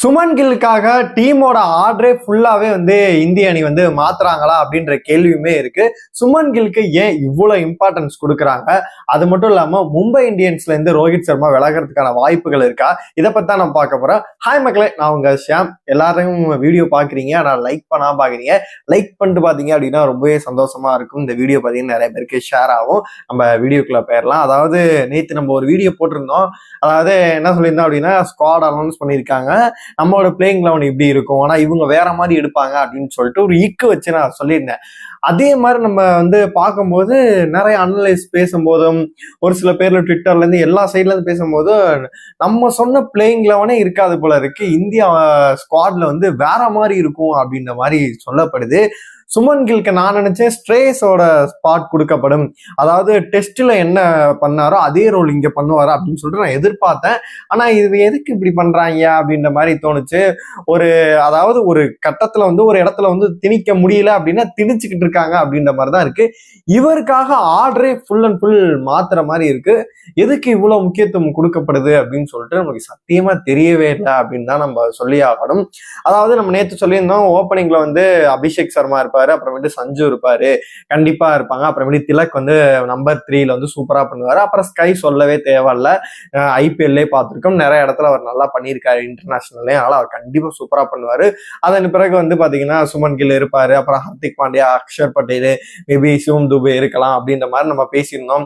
சுமன் கில்லுக்காக டீமோட ஆர்டரே ஃபுல்லாகவே வந்து இந்திய அணி வந்து மாத்துறாங்களா அப்படின்ற கேள்வியுமே இருக்கு. சுமன் கில்க்கு ஏன் இவ்வளோ இம்பார்ட்டன்ஸ் கொடுக்குறாங்க? அது மட்டும் இல்லாமல் மும்பை இந்தியன்ஸ்ல இருந்து ரோஹித் சர்மா விலகிறதுக்கான வாய்ப்புகள் இருக்கா? இதை பத்தி தான் நம்ம பார்க்க போகிறோம் ஹாய் மக்களே நான் உங்க ஷியாம். எல்லாரையும் வீடியோ பார்க்குறீங்க. ஆனால் லைக் பண்ணாம பார்க்குறீங்க. லைக் பண்ணிட்டு பார்த்தீங்க அப்படின்னா ரொம்பவே சந்தோஷமா இருக்கும். இந்த வீடியோ பார்த்தீங்கன்னா நிறைய பேருக்கு ஷேர் ஆகும். நம்ம வீடியோக்குள்ள போயிடலாம். அதாவது நேற்று நம்ம ஒரு வீடியோ போட்டிருந்தோம். அதாவது என்ன சொல்லியிருந்தோம் அப்படின்னா ஸ்குவாட் அனௌன்ஸ் பண்ணியிருக்காங்க. நம்மளோட பிளேயிங் லெவன் இப்படி இருக்கும். ஆனால் இவங்க வேற மாதிரி எடுப்பாங்க அப்படின்னு சொல்லிட்டு ஒரு ஈக்கு வச்சு நான் சொல்லியிருந்தேன். அதே மாதிரி நம்ம வந்து பார்க்கும்போது நிறைய அனலைஸ் பேசும்போதும் ஒரு சில பேர்ல ட்விட்டர்ல இருந்து எல்லா சைட்ல இருந்து பேசும்போது நம்ம சொன்ன பிளேயிங் லெவனே இருக்காது போல இருக்கு. இந்தியா ஸ்குவாட்ல வந்து வேற மாதிரி இருக்கும் அப்படின்ற மாதிரி சொல்லப்படுது. சுமன் கில்க்கு நான் நினைச்சேன் ஸ்ட்ரேஸோட ஸ்பாட் கொடுக்கப்படும். அதாவது டெஸ்ட்ல என்ன பண்ணாரோ அதே ரோல் இங்க பண்ணுவாரா அப்படின்னு சொல்லிட்டு நான் எதிர்பார்த்தேன். ஆனா இது எதுக்கு இப்படி பண்றாங்க அப்படின்ற மாதிரி தோணுச்சு. ஒரு அதாவது ஒரு கட்டத்துல வந்து ஒரு இடத்துல வந்து திணிக்க முடியல அப்படின்னா திணிச்சுக்கிட்டு இருக்காங்க அப்படின்ற மாதிரி தான் இருக்கு. இவருக்காக ஆர்டரே ஃபுல் அண்ட் ஃபுல் மாத்துற மாதிரி இருக்கு. எதுக்கு இவ்வளவு முக்கியத்துவம் கொடுக்கப்படுது அப்படின்னு சொல்லிட்டு நமக்கு சத்தியமா தெரியவே இல்லை அப்படின்னு தான் நம்ம சொல்லி ஆகணும். அதாவது நம்ம நேற்று சொல்லியிருந்தோம் ஓப்பனிங்ல வந்து அபிஷேக் சர்மா இருப்பார். அப்புறமேட்டு சஞ்சு இருப்பாரு. கண்டிப்பா இருப்பாங்க. அப்புறமேட்டு திலக் வந்து நம்பர் த்ரீல வந்து சூப்பரா பண்ணுவாரு. அப்புறம் ஸ்கை சொல்லவே தேவையில்ல. ஐபிஎல்லே பார்த்துருக்கோம். நிறைய இடத்துல அவர் நல்லா பண்ணியிருக்காரு இன்டர்நேஷனல்லே அதனால அவர் கண்டிப்பா சூப்பரா பண்ணுவாரு. அதன் பிறகு வந்து பாத்தீங்கன்னா சுமன் கில் இருப்பாரு. அப்புறம் ஹர்திக் பாண்டியா அக்ஷர் பட்டேல் மேபி சிவம் துபே இருக்கலாம் அப்படின்ற மாதிரி நம்ம பேசியிருந்தோம்.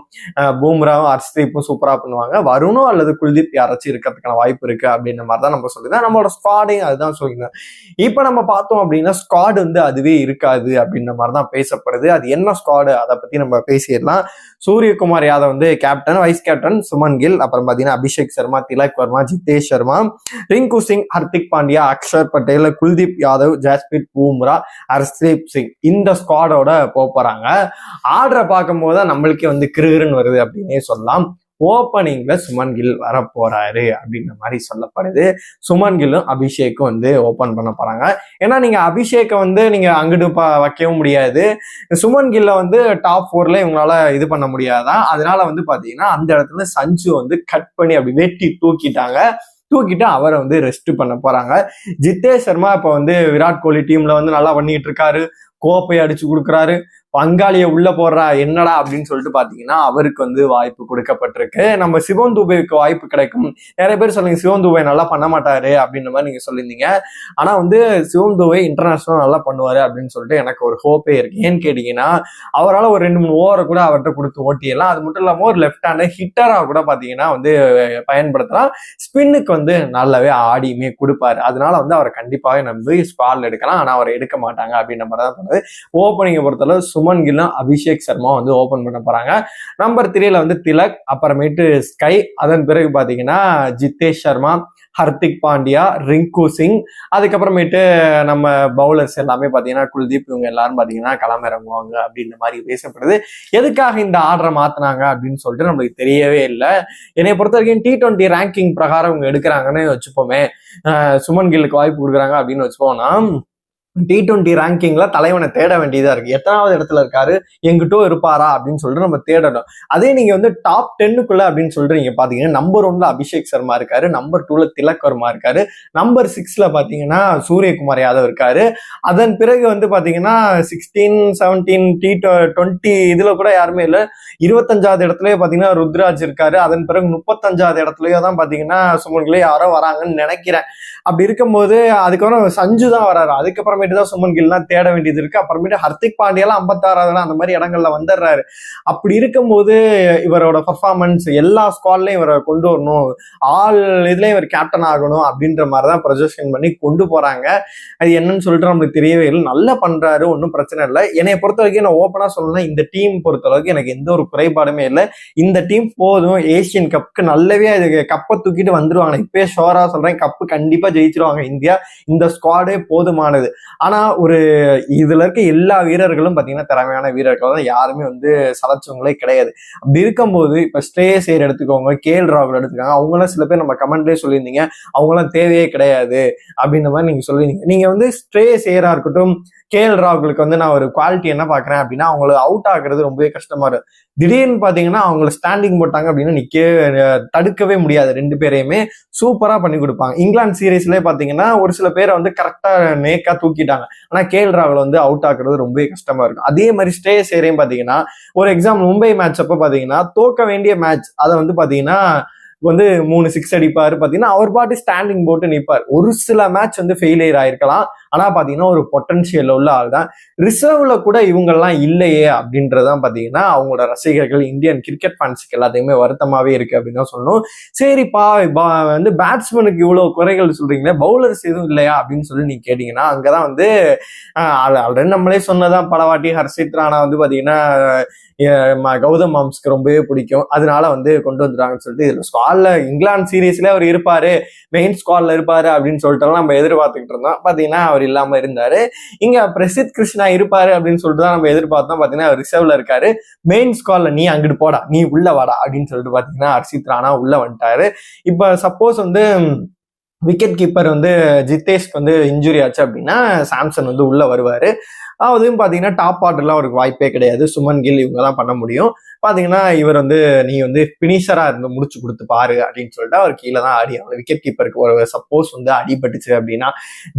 பூம்ராவும் அர்ஷ்தீப்பும் சூப்பரா பண்ணுவாங்க. வருணும் அல்லது குல்தீப் யாராச்சும் இருக்கிறதுக்கான வாய்ப்பு இருக்கு அப்படின்ற மாதிரி தான் நம்ம சொல்லியிருந்தோம். நம்மளோட ஸ்குவாடையும் அதுதான் சொல்லியிருந்தோம். இப்போ நம்ம பார்த்தோம் அப்படின்னா ஸ்குவாட் வந்து அதுவே இருக்காது. அப்படின்ற மாதிரி தான் பேசப்படுது. அது என்ன ஸ்குவாடு அதை பத்தி நம்ம பேசிடலாம். சூரியகுமார் யாதவ் வந்து captain vice captain Shubman Gill. அப்புறம் பார்த்தீங்கன்னா அபிஷேக் சர்மா திலக் வர்மா ஜிதேஷ் சர்மா ரிங்கு சிங் ஹர்திக் பாண்டியா அக்ஷர் பட்டேல் குல்தீப் யாதவ் ஜாஸ்பிர் பூம்ரா ஹர்ஸ்தீப் சிங். இந்த ஸ்குவாடோட போக போறாங்க. ஆர்டரை பார்க்கும்போது தான் நம்மளுக்கே வந்து கிருகிருன்னு வருது அப்படின்னே சொல்லலாம். ஓப்பனிங்ல சுமன் கில் வர போறாரு அப்படின்ற மாதிரி சொல்லப்படுது. சுமன் கில்லும் அபிஷேக்கும் வந்து ஓப்பன் பண்ண போறாங்க. ஏன்னா நீங்க அபிஷேக்கை வந்து நீங்க அங்கிட்டு ப வைக்கவும் முடியாது. சுமன் கில்ல வந்து டாப் ஃபோர்ல இவங்களால இது பண்ண முடியாதான் அதனால வந்து பாத்தீங்கன்னா அந்த இடத்துல சஞ்சு வந்து கட் பண்ணி அப்படி வெட்டி தூக்கிட்டாங்க. தூக்கிட்டு அவரை வந்து ரெஸ்ட் பண்ண போறாங்க. ஜித்தேஷ் சர்மா இப்ப வந்து விராட் கோலி டீம்ல வந்து நல்லா பண்ணிட்டு இருக்காரு. கோப்பை அடிச்சு கொடுக்குறாரு. பங்காளிய உள்ள போடுறா என்னடா அப்படின்னு சொல்லிட்டு பாத்தீங்கன்னா அவருக்கு வந்து வாய்ப்பு கொடுக்கப்பட்டிருக்கு. நம்ம சிவன் தூபைக்கு வாய்ப்பு கிடைக்கும். நிறைய பேர் சொல்லுங்க சிவன் தூபை நல்லா பண்ண மாட்டாரு அப்படின்ற மாதிரி நீங்க சொல்லியிருந்தீங்க. ஆனா வந்து சிவன் தூபை இன்டர்நேஷனல் நல்லா பண்ணுவாரு அப்படின்னு சொல்லிட்டு எனக்கு ஒரு ஹோப்பே இருக்கு. ஏன்னு கேட்டீங்கன்னா அவரால் ஒரு ரெண்டு மூணு ஓவரை கூட அவர்கிட்ட கொடுத்து ஓட்டிடலாம். அது மட்டும் இல்லாமல் ஒரு லெஃப்ட் ஹேண்ட் ஹிட்டராக கூட பாத்தீங்கன்னா வந்து பயன்படுத்தலாம். ஸ்பின்னுக்கு வந்து நல்லாவே ஆடியுமே கொடுப்பாரு. அதனால வந்து அவரை கண்டிப்பாக நம்பி ஸ்பால் எடுக்கலாம். ஆனால் அவரை எடுக்க மாட்டாங்க அப்படின்ற மாதிரி தான் பண்ணுது ஓப்பனிங்கை பொறுத்தளவு சுமன் கில்லும் அபிஷேக் சர்மா வந்து ஓபன் பண்ண போறாங்க. நம்பர் த்ரீல வந்து திலக் அப்புறமேட்டு ஸ்கை அதன் பிறகு பாத்தீங்கன்னா ஜித்தேஷ் சர்மா ஹர்திக் பாண்டியா ரிங்கு சிங் அதுக்கப்புறமேட்டு நம்ம பவுலர்ஸ் எல்லாமே பார்த்தீங்கன்னா குல்தீப் இவங்க எல்லாரும் பாத்தீங்கன்னா களமிறங்குவாங்க அப்படின்ற மாதிரி பேசப்படுது. எதுக்காக இந்த ஆர்டரை மாத்தினாங்க அப்படின்னு சொல்லிட்டு நம்மளுக்கு தெரியவே இல்லை. என்னை பொறுத்த வரைக்கும் டி டுவெண்ட்டி ரேங்கிங் பிரகாரம் இவங்க எடுக்கிறாங்கன்னு வச்சுப்போமே. சுமன் கில்லுக்கு வாய்ப்பு கொடுக்குறாங்க அப்படின்னு வச்சுப்போம்னா டி டுவெண்ட்டி ரேங்கிங்ல தலைவனை தேட வேண்டியதா இருக்கு. எத்தனாவது இடத்துல இருக்காரு? எங்கிட்டோ இருப்பாரா? அப்படின்னு சொல்லிட்டு நம்ம தேடணும். அதே நீங்க வந்து டாப் டென்னுக்குள்ள அப்படின்னு சொல்லிட்டு நீங்க பாத்தீங்கன்னா நம்பர் ஒன்ல அபிஷேக் சர்மா இருக்காரு. நம்பர் டூல திலக் வர்மா இருக்காரு. நம்பர் சிக்ஸ்ல பாத்தீங்கன்னா சூரியகுமார் யாதவ் இருக்காரு. அதன் பிறகு வந்து பாத்தீங்கன்னா சிக்ஸ்டீன் செவன்டீன் டி டுவெண்ட்டி இதுல கூட யாருமே இல்லை. இருபத்தஞ்சாவது இடத்துலயே பாத்தீங்கன்னா ருத்ராஜ் இருக்காரு. அதன் பிறகு முப்பத்தஞ்சாவது இடத்துலயோ தான் பாத்தீங்கன்னா சுமன்களே யாரோ வராங்கன்னு நினைக்கிறேன். அப்படி இருக்கும்போது அதுக்கப்புறம் சஞ்சு தான் வராரு. அப்புறமேட்டு தான் சுமன் கில்லாம் தேட வேண்டியது இருக்கு. அப்புறமேட்டு ஹர்திக் பாண்டியெல்லாம் ஐம்பத்தாறாவது அந்த மாதிரி இடங்கள்ல வந்துடுறாரு. அப்படி இருக்கும்போது இவரோட பர்ஃபார்மன்ஸ் எல்லா ஸ்குவாட்லையும் இவரை கொண்டு வரணும். ஆல் இதுலயும் இவர் கேப்டன் ஆகணும் அப்படின்ற மாதிரி தான் ப்ரொஜெக்ஷன் பண்ணி கொண்டு போறாங்க. அது என்னன்னு சொல்லிட்டு நம்மளுக்கு தெரியவே இல்லை. நல்லா பண்றாரு ஒன்றும் பிரச்சனை இல்லை. என்னை பொறுத்த வரைக்கும் நான் ஓப்பனா சொல்லணும்னா இந்த டீம் பொறுத்த அளவுக்கு எனக்கு எந்த ஒரு குறைபாடுமே இல்லை. இந்த டீம் போதும். ஏசியன் கப்புக்கு நல்லாவே அது கப்பை தூக்கிட்டு வந்துருவாங்க. இப்பயே ஷோரா சொல்றேன். கப்பு கண்டிப்பா ஜெயிச்சிருவாங்க இந்தியா. இந்த ஸ்குவாடே போதுமானது. ஆனா ஒரு இதுல இருக்க எல்லா வீரர்களும் பாத்தீங்கன்னா திறமையான வீரர்கள் தான். யாருமே வந்து சலைச்சவங்களே கிடையாது. அப்படி இருக்கும்போது இப்ப ஸ்ட்ரே சேர் எடுத்துக்கோங்க கேஎல் ராகுல் எடுத்துக்காங்க அவங்களாம் சில பேர் நம்ம கமெண்ட்லேயே சொல்லியிருந்தீங்க அவங்களாம் தேவையே கிடையாது அப்படின்ற மாதிரி நீங்க சொல்லியிருந்தீங்க. நீங்க வந்து ஸ்ட்ரே சேரா இருக்கட்டும் கேஎல் ராகுலுக்கு வந்து நான் ஒரு குவாலிட்டி என்ன பாக்குறேன் அப்படின்னா அவங்கள அவுட் ஆகுறது ரொம்பவே கஷ்டமா இருக்கு திடீர்னு பாத்தீங்கன்னா அவங்கள ஸ்டாண்டிங் போட்டாங்க அப்படின்னா நிக்க தடுக்கவே முடியாது ரெண்டு பேரையுமே. சூப்பரா பண்ணி கொடுப்பாங்க. இங்கிலாந்து சீரீஸ்லயே பாத்தீங்கன்னா ஒரு சில பேரை வந்து கரெக்டா நேக்கா தூக்கிட்டாங்க. ஆனா கேஎல் ராகுல் வந்து அவுட் ஆக்குறது ரொம்பவே கஷ்டமா இருக்கும். அதே மாதிரி ஸ்டே சேரையும் பாத்தீங்கன்னா ஒரு எக்ஸாம்பிள் மும்பை மேட்ச் அப்ப பாத்தீங்கன்னா தோக்க வேண்டிய மேட்ச் அதை வந்து பாத்தீங்கன்னா வந்து மூணு சிக்ஸ் அடிப்பாரு. பாத்தீங்கன்னா அவர் பாட்டு ஸ்டாண்டிங் போட்டு நிற்பார் ஒரு சில மேட்ச் வந்து ஃபெயிலியர் ஆயிருக்கலாம். ஆனா பாத்தீங்கன்னா ஒரு பொட்டன்ஷியல் உள்ள ஆள் தான் ரிசர்வ்ல கூட இவங்கெல்லாம் இல்லையே அப்படின்றதான் பாத்தீங்கன்னா அவங்களோட ரசிகர்கள் இந்தியன் கிரிக்கெட் ஃபேன்ஸுக்கு எல்லாத்தையுமே வருத்தமாவே இருக்கு அப்படின்னு தான் சொல்லணும். சரிப்பா வந்து பேட்ஸ்மேனுக்கு இவ்வளவு குறைகள் சொல்றீங்களே பவுலர்ஸ் எதுவும் இல்லையா அப்படின்னு சொல்லி நீங்க கேட்டீங்கன்னா அங்கதான் வந்து ஆல்ரெடி நம்மளே சொன்னதான் பலவாட்டி ஹர்ஷித் ராணா வந்து பாத்தீங்கன்னா கௌதம் மாம்ஸ்க்கு ரொம்பவே பிடிக்கும். அதனால வந்து கொண்டு வந்துட்டாங்கன்னு சொல்லிட்டு இதுல ஸ்குவாட்ல இங்கிலாந்து சீரீஸ்ல அவர் இருப்பாரு. மெயின் ஸ்குவாட்ல இருப்பாரு அப்படின்னு சொல்லிட்டு நம்ம எதிர்பார்த்துக்கிட்டு இருந்தோம். பாத்தீங்கன்னா அவர் இல்லாம இருந்தாரு. இங்க பிரசித் கிருஷ்ணா இருப்பாரு அப்படின்னு சொல்லிட்டு தான் நம்ம எதிர்பார்த்தோம். பாத்தீங்கன்னா அவர் ரிசர்வ்ல இருக்காரு. மெயின் ஸ்குவாட்ல நீ அங்கிட்டு போடா நீ உள்ள வாடா அப்படின்னு சொல்லிட்டு பாத்தீங்கன்னா ஹர்ஷித் ராணா உள்ள வந்துட்டாரு. இப்ப சப்போஸ் வந்து விக்கெட் கீப்பர் வந்து ஜித்தேஷ்க்கு வந்து இன்ஜுரி ஆச்சு அப்படின்னா சாம்சன் வந்து உள்ள வருவாரு. அதுவும் பார்த்தீங்கன்னா டாப் ஆர்டர்லாம் அவருக்கு வாய்ப்பே கிடையாது. சுமன் கில் இவங்க தான் பண்ண முடியும். பார்த்தீங்கன்னா இவர் வந்து நீ வந்து பினிஷரா இருந்து முடிச்சு கொடுத்து பாரு அப்படின்னு சொல்லிட்டு அவர் கீழே தான் ஆடி அவர் விக்கெட் கீப்பருக்கு ஒரு சப்போஸ் வந்து அடிபட்டுச்சு அப்படின்னா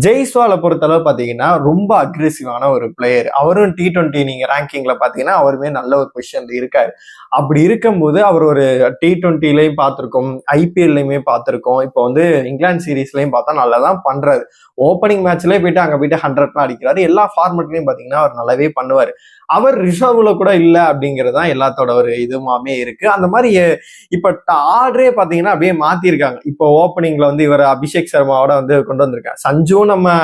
ஜெய்ஸ்வாலை பொறுத்தளவு பார்த்தீங்கன்னா ரொம்ப அக்ரெசிவான ஒரு பிளேயர் அவரும் டி ட்வெண்ட்டி நீங்க ரேங்கிங்ல பார்த்தீங்கன்னா அவருமே நல்ல ஒரு பொசிஷன்ல இருக்காரு. அப்படி இருக்கும்போது அவர் ஒரு டி ட்வெண்ட்டிலையும் பார்த்துருக்கோம் ஐபிஎல்லையுமே பார்த்துருக்கோம் இப்போ வந்து இங்கிலாந்து சீரீஸ்லையும் பார்த்தா நல்லா தான் பண்றாரு. ஓப்பனிங் மேட்ச்லேயே போயிட்டு அங்கே போயிட்டு ஹண்ட்ரட்லாம் அடிக்கிறாரு. எல்லா ஃபார்மெட்லையும் பார்த்தீங்கன்னா அவர் நல்லாவே பண்ணுவார். அவர் ரிஷர்வ்ல கூட இல்லை அப்படிங்கிறது தான் எல்லாத்தோட ஒரு இதுவுமே இருக்கு. அந்த மாதிரி இப்போ ஆர்டரே பார்த்தீங்கன்னா அப்படியே மாத்திருக்காங்க. இப்போ ஓப்பனிங்ல வந்து இவர் அபிஷேக் சர்மாவோட வந்து கொண்டு வந்திருக்காங்க சஞ்சுவும் நம்ம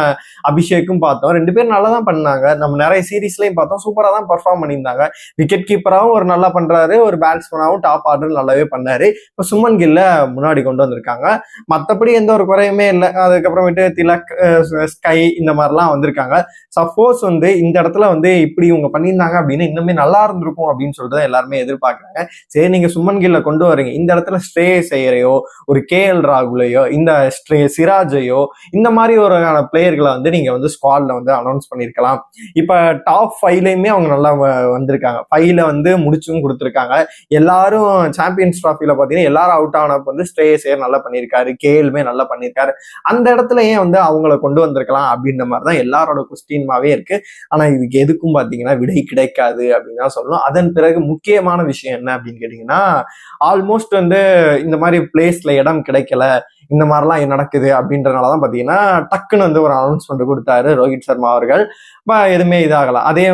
அபிஷேக்கும் பார்த்தோம். ரெண்டு பேரும் நல்லா தான் பண்ணாங்க. நம்ம நிறைய சீரீஸ்லையும் பார்த்தோம். சூப்பராக தான் பர்ஃபார்ம் பண்ணியிருந்தாங்க. விக்கெட் கீப்பராகவும் ஒரு நல்லா பண்றாரு. ஒரு பேட்ஸ்மேனாகவும் டாப் ஆர்டர் நல்லாவே பண்ணாரு. இப்போ சுமன் கில்ல முன்னாடி கொண்டு வந்திருக்காங்க. மற்றபடி எந்த ஒரு குறையுமே இல்லை. அதுக்கப்புறமேட்டு திலக் ஸ்கை இந்த மாதிரிலாம் வந்திருக்காங்க. சப்போஸ் வந்து இந்த இடத்துல வந்து இப்படி இவங்க பண்ணி பண்ணியிருந்தாங்க அப்படின்னு இன்னுமே நல்லா இருந்திருக்கும் அப்படின்னு சொல்லிட்டு தான் எல்லாருமே எதிர்பார்க்குறாங்க. சரி நீங்க சுமன் கில்ல கொண்டு வரீங்க. இந்த இடத்துல ஸ்ட்ரே செய்யறையோ ஒரு கே எல் ராகுலையோ இந்த ஸ்ட்ரே சிராஜையோ இந்த மாதிரி ஒரு பிளேயர்களை வந்து நீங்க வந்து ஸ்குவாட்ல வந்து அனௌன்ஸ் பண்ணியிருக்கலாம் இப்போ டாப் ஃபைவ்லையுமே அவங்க நல்லா வந்திருக்காங்க. ஃபைவ்ல வந்து முடிச்சும் கொடுத்துருக்காங்க. எல்லாரும் சாம்பியன்ஸ் ட்ராஃபியில் பார்த்தீங்கன்னா எல்லாரும் அவுட் ஆனப்ப வந்து ஸ்ட்ரே சேர் நல்லா பண்ணியிருக்காரு கேஎல்மே நல்லா பண்ணியிருக்காரு அந்த இடத்துல ஏன் வந்து அவங்கள கொண்டு வந்திருக்கலாம் அப்படின்ற மாதிரி தான் எல்லாரோட கொஸ்டின்மாவே இருக்கு. ஆனால் இதுக்கு எதுக்கும் பார்த்தீங்கன்னா விடை கிடைக்காது அப்படின்னு தான் சொல்லணும். அதன் பிறகு முக்கியமான விஷயம் என்ன அப்படின்னு கேட்டீங்கன்னா ஆல்மோஸ்ட் வந்து இந்த மாதிரி பிளேஸ்ல இடம் கிடைக்கல. இந்த மாதிரிலாம் நடக்குது அப்படின்றனால தான் பார்த்தீங்கன்னா டக்குன்னு வந்து ஒரு அனௌன்ஸ்மெண்ட் கொடுத்தாரு ரோஹித் சர்மா அவர்கள். எதுவுமே இதாகலாம் அதே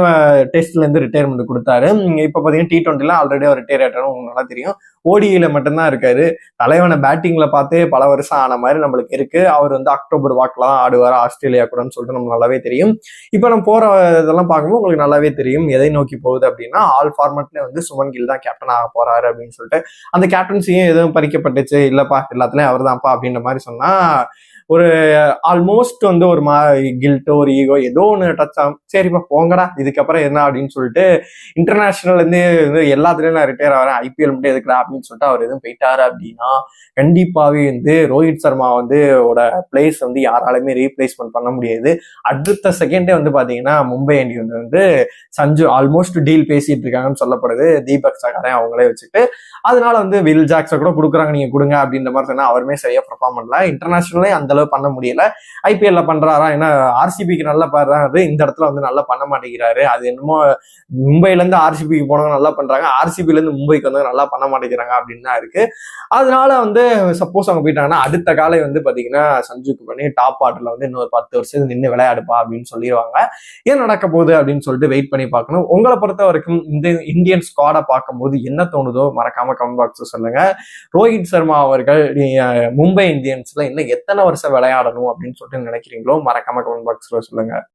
டெஸ்ட்லேருந்து ரிட்டையர்மெண்ட் கொடுத்தாரு. இப்போ பார்த்தீங்கன்னா டி ட்வெண்ட்டிலாம் ஆல்ரெடி அவர் ரிட்டையர் ஆகிட்டாரு உங்களுக்கு நல்லா தெரியும். ஓடியில் மட்டும்தான் இருக்காரு. தலைவனை பேட்டிங்ல பார்த்து பல வருஷம் ஆன மாதிரி நம்மளுக்கு இருக்கு. அவர் வந்து அக்டோபர் வாக்கில் தான் ஆடுவார் ஆஸ்திரேலியா கூடன்னு சொல்லிட்டு நம்ம நல்லாவே தெரியும். இப்போ நம்ம போற இதெல்லாம் பார்க்கும்போது உங்களுக்கு நல்லாவே தெரியும். எதை நோக்கி போகுது அப்படின்னா ஆல் ஃபார்மேட்ல வந்து சுமன் கில் தான் கேப்டன் ஆக போறாரு அப்படின்னு சொல்லிட்டு அந்த கேப்டன்சியும் எதுவும் பறிக்கப்பட்டுச்சு? இல்லப்பா எல்லாத்துலயும் அவர் தான்ப்பா அப்படின்ற மாதிரி சொன்னா ஒரு ஆல்மோஸ்ட் வந்து ஒரு மா கில்ட்டோ ஒரு ஈகோ ஏதோ ஒன்று டச் ஆகும் சரிப்பா போங்கடா இதுக்கப்புறம் என்ன அப்படின்னு சொல்லிட்டு இன்டர்நேஷ்னல்லேருந்து வந்து எல்லாத்துலேயும் நான் ரிட்டையர் ஆகிறேன் ஐபிஎல் மட்டும் எதுக்குடா அப்படின்னு சொல்லிட்டு அவர் எதுவும் போயிட்டாரு அப்படின்னா கண்டிப்பாகவே வந்து ரோஹித் சர்மா வந்து ஓட பிளேஸ் வந்து யாராலுமே ரீப்ளேஸ்மெண்ட் பண்ண முடியாது. அடுத்த செகண்டே வந்து பார்த்தீங்கன்னா மும்பை இந்தியன்ஸ் வந்து சஞ்சு ஆல்மோஸ்ட் டீல் பேசிட்டு இருக்காங்கன்னு சொல்லப்படுது. தீபக் சகாரன் அவங்களே வச்சுட்டு அதனால வந்து வில் ஜாக்ஸை கூட கொடுக்குறாங்க நீங்க கொடுங்க அப்படின்ற மாதிரி சொன்னால் அவருமே சரியாக பர்ஃபார்ம் பண்ணல. இன்டர்நேஷனலே அந்த அளவு பண்ண முடியல. ஐபிஎல்ல பண்றாரா? ஏன்னா ஆர்சிபிக்கு நல்லா பாடுறாரு இந்த இடத்துல வந்து நல்லா பண்ண மாட்டேங்கிறாரு. அது என்னமோ மும்பைல இருந்து ஆர்சிபிக்கு போனவங்க நல்லா பண்றாங்க. ஆர்சிபில இருந்து மும்பைக்கு வந்து நல்லா பண்ண மாட்டேங்கிறாங்க அப்படின்னு தான் இருக்கு. அதனால வந்து சப்போஸ் அவங்க போயிட்டாங்கன்னா அடுத்த காலை வந்து பாத்தீங்கன்னா சஞ்சுக்கு பண்ணி டாப் ஆர்டர்ல வந்து இன்னொரு பத்து வருஷம் நின்று விளையாடுப்பா அப்படின்னு சொல்லிடுவாங்க. ஏன் நடக்க போகுது அப்படின்னு சொல்லிட்டு வெயிட் பண்ணி பார்க்கணும். உங்களை பொறுத்த வரைக்கும் இந்த இந்தியன் ஸ்குவாடை பார்க்கும்போது என்ன தோணுதோ மறக்காம கமெண்ட் பாக்ஸ் சொல்லுங்க. ரோஹித் சர்மா அவர்கள் மும்பை இந்தியன்ஸ்ல இன்னும் எத்தனை வருஷம் விளையாடணும் அப்படின்னு சொல்லிட்டு நினைக்கிறீங்களோ மறக்காம கமெண்ட் பாக்ஸ்ல சொல்லுங்க.